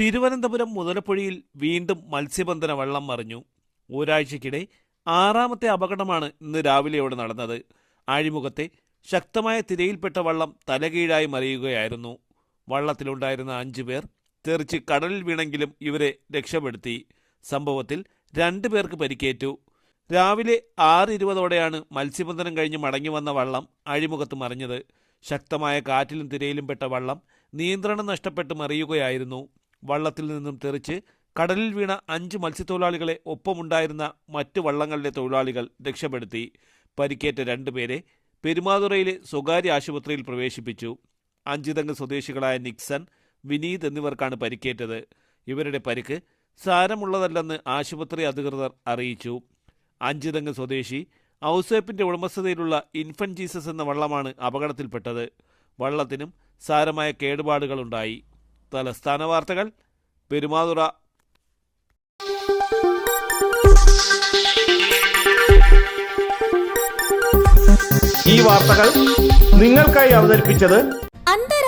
തിരുവനന്തപുരം മുതലപ്പുഴയിൽ വീണ്ടും മത്സ്യബന്ധന വള്ളം മറിഞ്ഞു. ഒരാഴ്ചക്കിടെ ആറാമത്തെ അപകടമാണ് ഇന്ന് രാവിലെയോടെ നടന്നത്. ആഴിമുഖത്തെ ശക്തമായ തിരയിൽപ്പെട്ട വള്ളം തലകീഴായി മറിയുകയായിരുന്നു. വള്ളത്തിലുണ്ടായിരുന്ന അഞ്ചു പേർ തെറിച്ച് കടലിൽ വീണെങ്കിലും ഇവരെ രക്ഷപ്പെടുത്തി. സംഭവത്തിൽ രണ്ടു പേർക്ക് പരിക്കേറ്റു. രാവിലെ ആറ് ഇരുപതോടെയാണ് മത്സ്യബന്ധനം കഴിഞ്ഞ് മടങ്ങി വന്ന വള്ളം അഴിമുഖത്ത് മറിഞ്ഞത്. ശക്തമായ കാറ്റിലും തിരയിലും പെട്ട വള്ളം നിയന്ത്രണം നഷ്ടപ്പെട്ട് മറിയുകയായിരുന്നു. വള്ളത്തിൽ നിന്നും തെറിച്ച് കടലിൽ വീണ അഞ്ച് മത്സ്യത്തൊഴിലാളികളെ ഒപ്പമുണ്ടായിരുന്ന മറ്റ് വള്ളങ്ങളിലെ തൊഴിലാളികൾ രക്ഷപ്പെടുത്തി. പരിക്കേറ്റ രണ്ടുപേരെ പെരുമാതുറയിലെ സ്വകാര്യ ആശുപത്രിയിൽ പ്രവേശിപ്പിച്ചു. അഞ്ചിതങ്ങ് സ്വദേശികളായ നിക്സൺ വിനീത് എന്നിവർക്കാണ് പരിക്കേറ്റത്. ഇവരുടെ പരിക്ക് സാരമുള്ളതല്ലെന്ന് ആശുപത്രി അധികൃതർ അറിയിച്ചു. അഞ്ചിതങ്ങ് സ്വദേശി ഔസേപ്പിന്റെ ഉടമസ്ഥതയിലുള്ള ഇൻഫൻ ജീസസ് എന്ന വള്ളമാണ് അപകടത്തിൽപ്പെട്ടത്. വള്ളത്തിനും സാരമായ കേടുപാടുകളുണ്ടായി. തലസ്ഥാന വാർത്തകൾ പെരുമാതുറ. ഈ വാർത്തകൾ നിങ്ങൾക്കായി അവതരിപ്പിച്ചത്